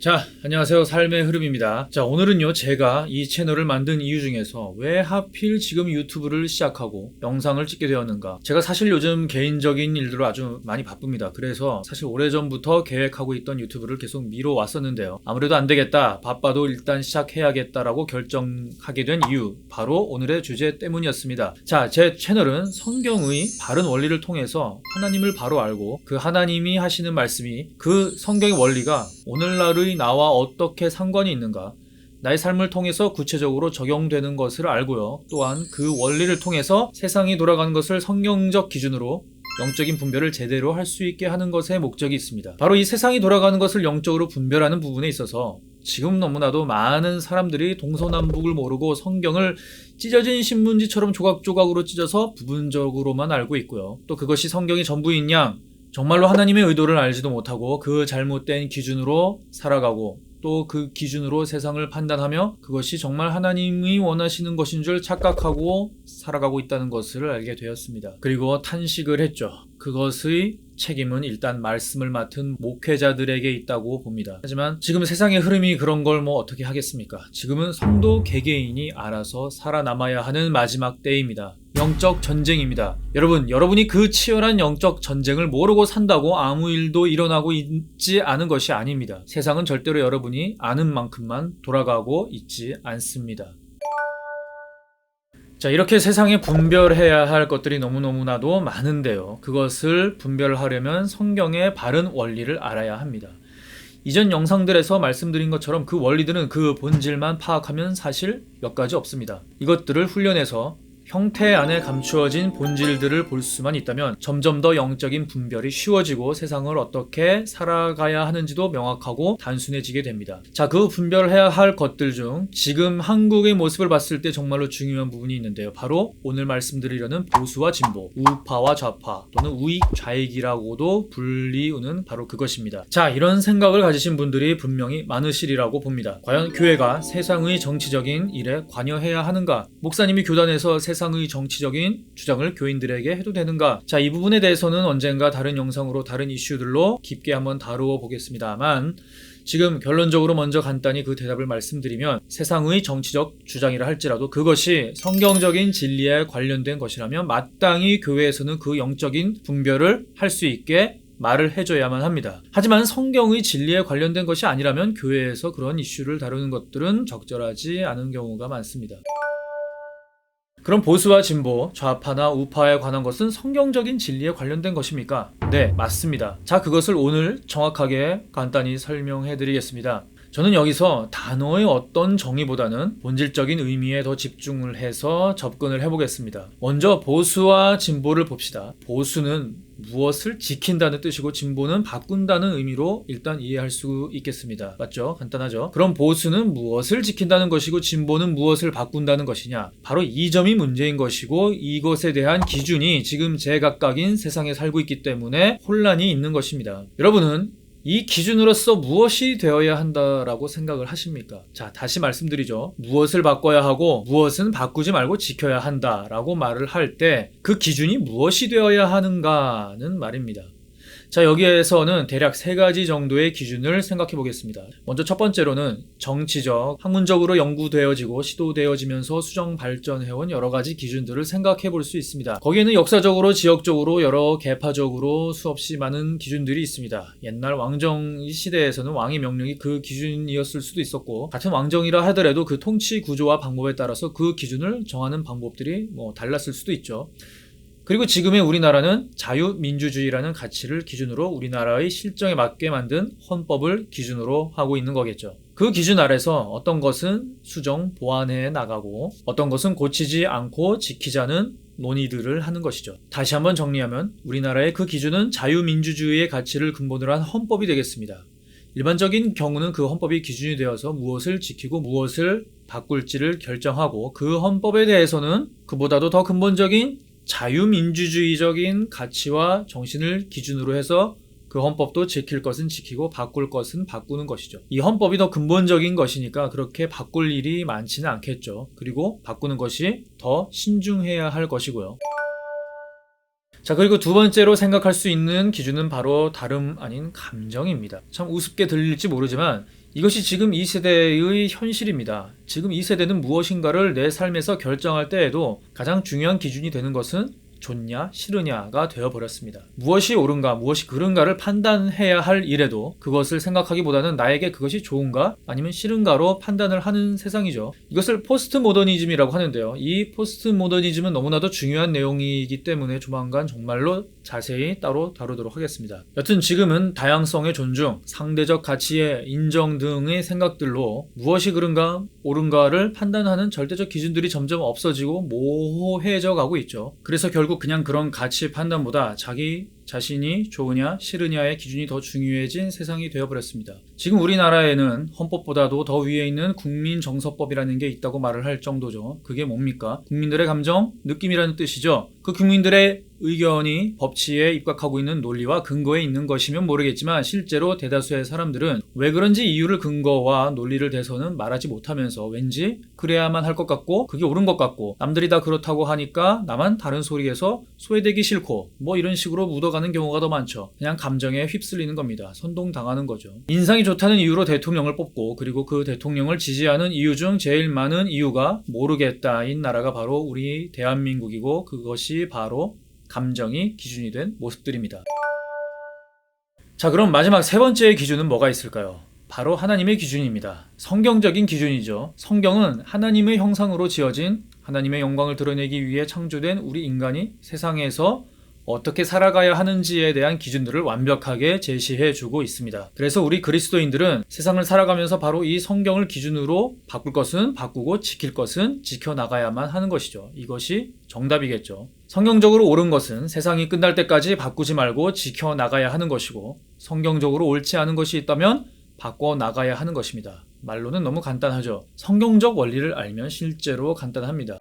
자, 안녕하세요. 삶의 흐름입니다. 자, 오늘은요, 제가 이 채널을 만든 이유 중에서 왜 하필 지금 유튜브를 시작하고 영상을 찍게 되었는가. 제가 사실 요즘 개인적인 일들로 아주 많이 바쁩니다. 그래서 사실 오래전부터 계획하고 있던 유튜브를 계속 미뤄왔었는데요. 아무래도 안 되겠다. 바빠도 일단 시작해야겠다라고 결정하게 된 이유. 바로 오늘의 주제 때문이었습니다. 자, 제 채널은 성경의 바른 원리를 통해서 하나님을 바로 알고 그 하나님이 하시는 말씀이 그 성경의 원리가 오늘날의 나와 어떻게 상관이 있는가 나의 삶을 통해서 구체적으로 적용되는 것을 알고요. 또한 그 원리를 통해서 세상이 돌아가는 것을 성경적 기준으로 영적인 분별을 제대로 할 수 있게 하는 것에 목적이 있습니다. 바로 이 세상이 돌아가는 것을 영적으로 분별하는 부분에 있어서 지금 너무나도 많은 사람들이 동서남북을 모르고 성경을 찢어진 신문지처럼 조각조각으로 찢어서 부분적으로만 알고 있고요. 또 그것이 성경이 전부인 양 정말로 하나님의 의도를 알지도 못하고 그 잘못된 기준으로 살아가고 또 그 기준으로 세상을 판단하며 그것이 정말 하나님이 원하시는 것인 줄 착각하고 살아가고 있다는 것을 알게 되었습니다. 그리고 탄식을 했죠. 그것의 책임은 일단 말씀을 맡은 목회자들에게 있다고 봅니다. 하지만 지금 세상의 흐름이 그런 걸 뭐 어떻게 하겠습니까? 지금은 성도 개개인이 알아서 살아남아야 하는 마지막 때입니다. 영적 전쟁입니다. 여러분, 여러분이 그 치열한 영적 전쟁을 모르고 산다고 아무 일도 일어나고 있지 않은 것이 아닙니다. 세상은 절대로 여러분이 아는 만큼만 돌아가고 있지 않습니다. 자, 이렇게 세상에 분별해야 할 것들이 너무너무나도 많은데요. 그것을 분별하려면 성경의 바른 원리를 알아야 합니다. 이전 영상들에서 말씀드린 것처럼 그 원리들은 그 본질만 파악하면 사실 몇 가지 없습니다. 이것들을 훈련해서 형태 안에 감추어진 본질들을 볼 수만 있다면 점점 더 영적인 분별이 쉬워지고 세상을 어떻게 살아가야 하는지도 명확하고 단순해지게 됩니다. 자, 그 분별해야 할 것들 중 지금 한국의 모습을 봤을 때 정말로 중요한 부분이 있는데요. 바로 오늘 말씀드리려는 보수와 진보, 우파와 좌파 또는 우익 좌익이라고도 불리우는 바로 그것입니다. 자, 이런 생각을 가지신 분들이 분명히 많으시리라고 봅니다. 과연 교회가 세상의 정치적인 일에 관여해야 하는가? 목사님이 교단에서 세상 세상의 정치적인 주장을 교인들에게 해도 되는가? 자, 이 부분에 대해서는 언젠가 다른 영상으로 다른 이슈들로 깊게 한번 다루어 보겠습니다만 지금 결론적으로 먼저 간단히 그 대답을 말씀드리면 세상의 정치적 주장이라 할지라도 그것이 성경적인 진리에 관련된 것이라면 마땅히 교회에서는 그 영적인 분별을 할 수 있게 말을 해줘야만 합니다. 하지만 성경의 진리에 관련된 것이 아니라면 교회에서 그런 이슈를 다루는 것들은 적절하지 않은 경우가 많습니다. 그럼 보수와 진보, 좌파나 우파에 관한 것은 성경적인 진리에 관련된 것입니까? 네, 맞습니다. 자, 그것을 오늘 정확하게 간단히 설명해 드리겠습니다. 저는 여기서 단어의 어떤 정의보다는 본질적인 의미에 더 집중을 해서 접근을 해보겠습니다. 먼저 보수와 진보를 봅시다. 보수는 무엇을 지킨다는 뜻이고 진보는 바꾼다는 의미로 일단 이해할 수 있겠습니다. 맞죠? 간단하죠? 그럼 보수는 무엇을 지킨다는 것이고 진보는 무엇을 바꾼다는 것이냐? 바로 이 점이 문제인 것이고 이것에 대한 기준이 지금 제각각인 세상에 살고 있기 때문에 혼란이 있는 것입니다. 여러분은 이 기준으로서 무엇이 되어야 한다라고 생각을 하십니까? 자, 다시 말씀드리죠. 무엇을 바꿔야 하고 무엇은 바꾸지 말고 지켜야 한다라고 말을 할 때 그 기준이 무엇이 되어야 하는가는 말입니다. 자, 여기에서는 대략 세 가지 정도의 기준을 생각해 보겠습니다. 먼저 첫 번째로는 정치적, 학문적으로 연구되어지고 시도되어지면서 수정 발전해온 여러 가지 기준들을 생각해 볼 수 있습니다. 거기에는 역사적으로, 지역적으로, 여러 개파적으로 수없이 많은 기준들이 있습니다. 옛날 왕정 시대에서는 왕의 명령이 그 기준이었을 수도 있었고, 같은 왕정이라 하더라도 그 통치 구조와 방법에 따라서 그 기준을 정하는 방법들이 뭐 달랐을 수도 있죠. 그리고 지금의 우리나라는 자유민주주의라는 가치를 기준으로 우리나라의 실정에 맞게 만든 헌법을 기준으로 하고 있는 거겠죠. 그 기준 아래서 어떤 것은 수정, 보완해 나가고 어떤 것은 고치지 않고 지키자는 논의들을 하는 것이죠. 다시 한번 정리하면 우리나라의 그 기준은 자유민주주의의 가치를 근본으로 한 헌법이 되겠습니다. 일반적인 경우는 그 헌법이 기준이 되어서 무엇을 지키고 무엇을 바꿀지를 결정하고 그 헌법에 대해서는 그보다도 더 근본적인 자유민주주의적인 가치와 정신을 기준으로 해서 그 헌법도 지킬 것은 지키고 바꿀 것은 바꾸는 것이죠. 이 헌법이 더 근본적인 것이니까 그렇게 바꿀 일이 많지는 않겠죠. 그리고 바꾸는 것이 더 신중해야 할 것이고요. 자, 그리고 두 번째로 생각할 수 있는 기준은 바로 다름 아닌 감정입니다. 참 우습게 들릴지 모르지만 이것이 지금 이 세대의 현실입니다. 지금 이 세대는 무엇인가를 내 삶에서 결정할 때에도 가장 중요한 기준이 되는 것은 좋냐 싫으냐가 되어버렸습니다. 무엇이 옳은가 무엇이 그른가를 판단해야 할 일에도 그것을 생각하기보다는 나에게 그것이 좋은가 아니면 싫은가로 판단을 하는 세상이죠. 이것을 포스트 모더니즘이라고 하는데요. 이 포스트 모더니즘은 너무나도 중요한 내용이기 때문에 조만간 정말로 자세히 따로 다루도록 하겠습니다. 여튼 지금은 다양성의 존중, 상대적 가치의 인정 등의 생각들로 무엇이 그른가 옳은가를 판단하는 절대적 기준들이 점점 없어지고 모호해져 가고 있죠. 그래서 결국 그냥 그런 가치 판단보다 자기 자신이 좋으냐 싫으냐의 기준이 더 중요해진 세상이 되어버렸습니다. 지금 우리나라에는 헌법보다도 더 위에 있는 국민정서법이라는 게 있다고 말을 할 정도죠. 그게 뭡니까? 국민들의 감정, 느낌이라는 뜻이죠. 그 국민들의 의견이 법치에 입각하고 있는 논리와 근거에 있는 것이면 모르겠지만 실제로 대다수의 사람들은 왜 그런지 이유를 근거와 논리를 대서는 말하지 못하면서 왠지 그래야만 할 것 같고 그게 옳은 것 같고 남들이 다 그렇다고 하니까 나만 다른 소리에서 소외되기 싫고 뭐 이런 식으로 묻어가는 경우가 더 많죠. 그냥 감정에 휩쓸리는 겁니다. 선동당하는 거죠. 인상이 좋다는 이유로 대통령을 뽑고 그리고 그 대통령을 지지하는 이유 중 제일 많은 이유가 모르겠다인 나라가 바로 우리 대한민국이고 그것이 바로 감정이 기준이 된 모습들입니다. 자, 그럼 마지막 세 번째의 기준은 뭐가 있을까요? 바로 하나님의 기준입니다. 성경적인 기준이죠. 성경은 하나님의 형상으로 지어진 하나님의 영광을 드러내기 위해 창조된 우리 인간이 세상에서 어떻게 살아가야 하는지에 대한 기준들을 완벽하게 제시해 주고 있습니다. 그래서 우리 그리스도인들은 세상을 살아가면서 바로 이 성경을 기준으로 바꿀 것은 바꾸고 지킬 것은 지켜나가야만 하는 것이죠. 이것이 정답이겠죠. 성경적으로 옳은 것은 세상이 끝날 때까지 바꾸지 말고 지켜나가야 하는 것이고 성경적으로 옳지 않은 것이 있다면 바꿔 나가야 하는 것입니다. 말로는 너무 간단하죠. 성경적 원리를 알면 실제로 간단합니다.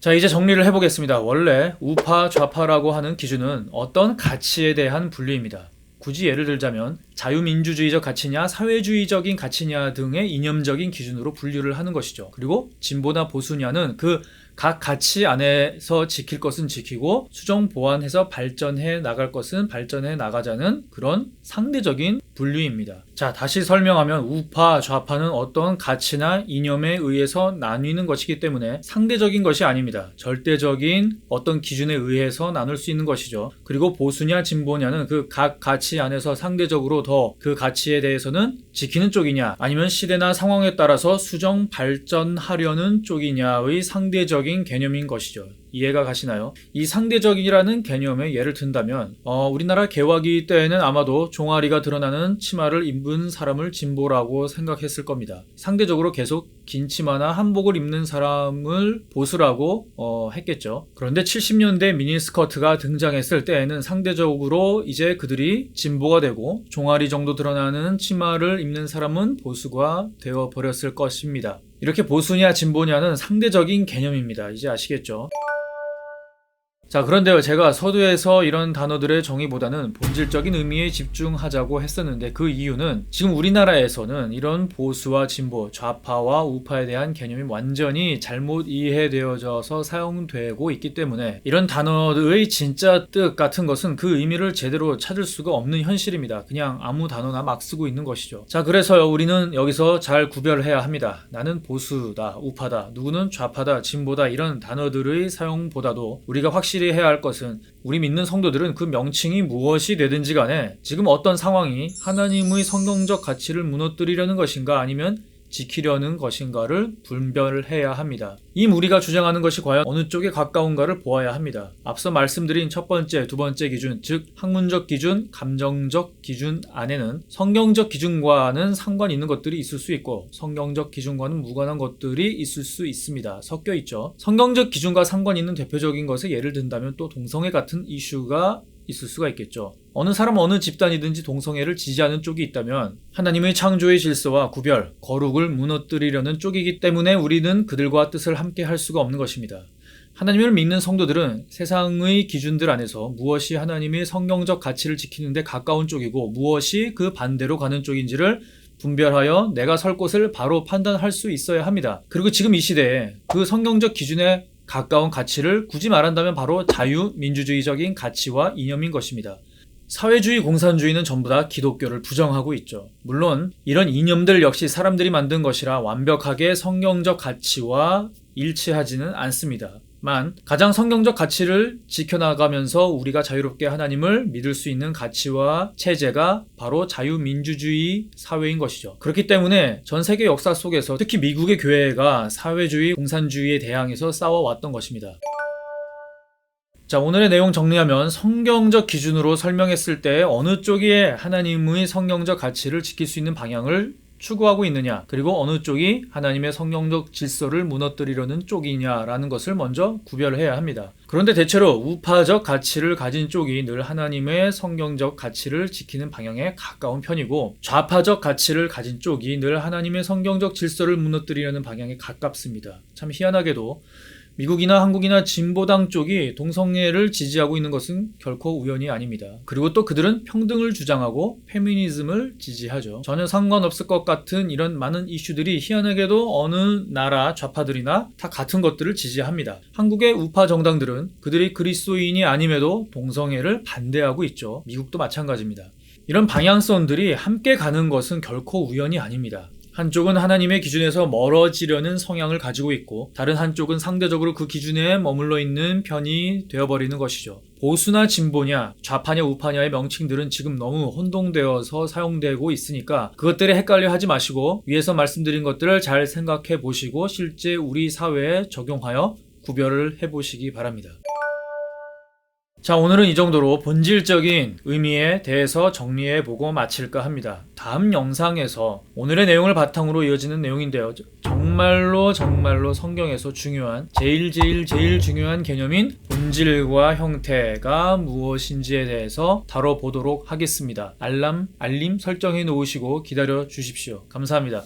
자, 이제 정리를 해보겠습니다. 원래 우파, 좌파라고 하는 기준은 어떤 가치에 대한 분류입니다. 굳이 예를 들자면 자유민주주의적 가치냐 사회주의적인 가치냐 등의 이념적인 기준으로 분류를 하는 것이죠. 그리고 진보나 보수냐는 그 각 가치 안에서 지킬 것은 지키고 수정 보완해서 발전해 나갈 것은 발전해 나가자는 그런 상대적인 분류입니다. 자, 다시 설명하면 우파, 좌파는 어떤 가치나 이념에 의해서 나뉘는 것이기 때문에 상대적인 것이 아닙니다. 절대적인 어떤 기준에 의해서 나눌 수 있는 것이죠. 그리고 보수냐 진보냐는 그 각 가치 안에서 상대적으로 더 그 가치에 대해서는 지키는 쪽이냐 아니면 시대나 상황에 따라서 수정 발전하려는 쪽이냐의 상대적인 개념인 것이죠. 이해가 가시나요? 이 상대적이라는 개념의 예를 든다면 어, 우리나라 개화기 때에는 아마도 종아리가 드러나는 치마를 입은 사람을 진보라고 생각했을 겁니다. 상대적으로 계속 긴 치마나 한복을 입는 사람을 보수라고 어, 했겠죠. 그런데 70년대 미니스커트가 등장했을 때에는 상대적으로 이제 그들이 진보가 되고 종아리 정도 드러나는 치마를 입는 사람은 보수가 되어 버렸을 것입니다. 이렇게 보수냐 진보냐는 상대적인 개념입니다. 이제 아시겠죠? 자, 그런데요, 제가 서두에서 이런 단어들의 정의보다는 본질적인 의미에 집중하자고 했었는데 그 이유는 지금 우리나라에서는 이런 보수와 진보, 좌파와 우파에 대한 개념이 완전히 잘못 이해되어져서 사용되고 있기 때문에 이런 단어의 진짜 뜻 같은 것은 그 의미를 제대로 찾을 수가 없는 현실입니다. 그냥 아무 단어나 막 쓰고 있는 것이죠. 자, 그래서요, 우리는 여기서 잘 구별해야 합니다. 나는 보수다, 우파다, 누구는 좌파다, 진보다 이런 단어들의 사용보다도 우리가 확실히 확실히 해야 할 것은 우리 믿는 성도들은 그 명칭이 무엇이 되든지 간에 지금 어떤 상황이 하나님의 성경적 가치를 무너뜨리려는 것인가 아니면 지키려는 것인가를 분별해야 합니다. 이 무리가 주장하는 것이 과연 어느 쪽에 가까운가를 보아야 합니다. 앞서 말씀드린 첫 번째, 두 번째 기준, 즉 학문적 기준, 감정적 기준 안에는 성경적 기준과는 상관 있는 것들이 있을 수 있고 성경적 기준과는 무관한 것들이 있을 수 있습니다. 섞여 있죠. 성경적 기준과 상관 있는 대표적인 것에 예를 든다면 또 동성애 같은 이슈가 있을 수가 있겠죠. 어느 사람 어느 집단이든지 동성애를 지지하는 쪽이 있다면 하나님의 창조의 질서와 구별, 거룩을 무너뜨리려는 쪽이기 때문에 우리는 그들과 뜻을 함께 할 수가 없는 것입니다. 하나님을 믿는 성도들은 세상의 기준들 안에서 무엇이 하나님의 성경적 가치를 지키는데 가까운 쪽이고 무엇이 그 반대로 가는 쪽인지를 분별하여 내가 설 곳을 바로 판단할 수 있어야 합니다. 그리고 지금 이 시대에 그 성경적 기준에 가까운 가치를 굳이 말한다면 바로 자유민주주의적인 가치와 이념인 것입니다. 사회주의, 공산주의는 전부 다 기독교를 부정하고 있죠. 물론 이런 이념들 역시 사람들이 만든 것이라 완벽하게 성경적 가치와 일치하지는 않습니다. 만 가장 성경적 가치를 지켜나가면서 우리가 자유롭게 하나님을 믿을 수 있는 가치와 체제가 바로 자유민주주의 사회인 것이죠. 그렇기 때문에 전 세계 역사 속에서 특히 미국의 교회가 사회주의, 공산주의에 대항해서 싸워왔던 것입니다. 자, 오늘의 내용 정리하면 성경적 기준으로 설명했을 때 어느 쪽이 하나님의 성경적 가치를 지킬 수 있는 방향을 추구하고 있느냐, 그리고 어느 쪽이 하나님의 성경적 질서를 무너뜨리려는 쪽이냐라는 것을 먼저 구별해야 합니다. 그런데 대체로 우파적 가치를 가진 쪽이 늘 하나님의 성경적 가치를 지키는 방향에 가까운 편이고 좌파적 가치를 가진 쪽이 늘 하나님의 성경적 질서를 무너뜨리려는 방향에 가깝습니다. 참 희한하게도 미국이나 한국이나 진보당 쪽이 동성애를 지지하고 있는 것은 결코 우연이 아닙니다. 그리고 또 그들은 평등을 주장하고 페미니즘을 지지하죠. 전혀 상관없을 것 같은 이런 많은 이슈들이 희한하게도 어느 나라 좌파들이나 다 같은 것들을 지지합니다. 한국의 우파 정당들은 그들이 그리스도인이 아님에도 동성애를 반대하고 있죠. 미국도 마찬가지입니다. 이런 방향성들이 함께 가는 것은 결코 우연이 아닙니다. 한쪽은 하나님의 기준에서 멀어지려는 성향을 가지고 있고 다른 한쪽은 상대적으로 그 기준에 머물러 있는 편이 되어버리는 것이죠. 보수나 진보냐, 좌파냐, 우파냐의 명칭들은 지금 너무 혼동되어서 사용되고 있으니까 그것들에 헷갈려 하지 마시고 위에서 말씀드린 것들을 잘 생각해 보시고 실제 우리 사회에 적용하여 구별을 해 보시기 바랍니다. 자, 오늘은 이 정도로 본질적인 의미에 대해서 정리해 보고 마칠까 합니다. 다음 영상에서 오늘의 내용을 바탕으로 이어지는 내용인데요. 정말로 정말로 성경에서 중요한 제일 제일 제일 중요한 개념인 본질과 형태가 무엇인지에 대해서 다뤄보도록 하겠습니다. 알람, 알림 설정해 놓으시고 기다려 주십시오. 감사합니다.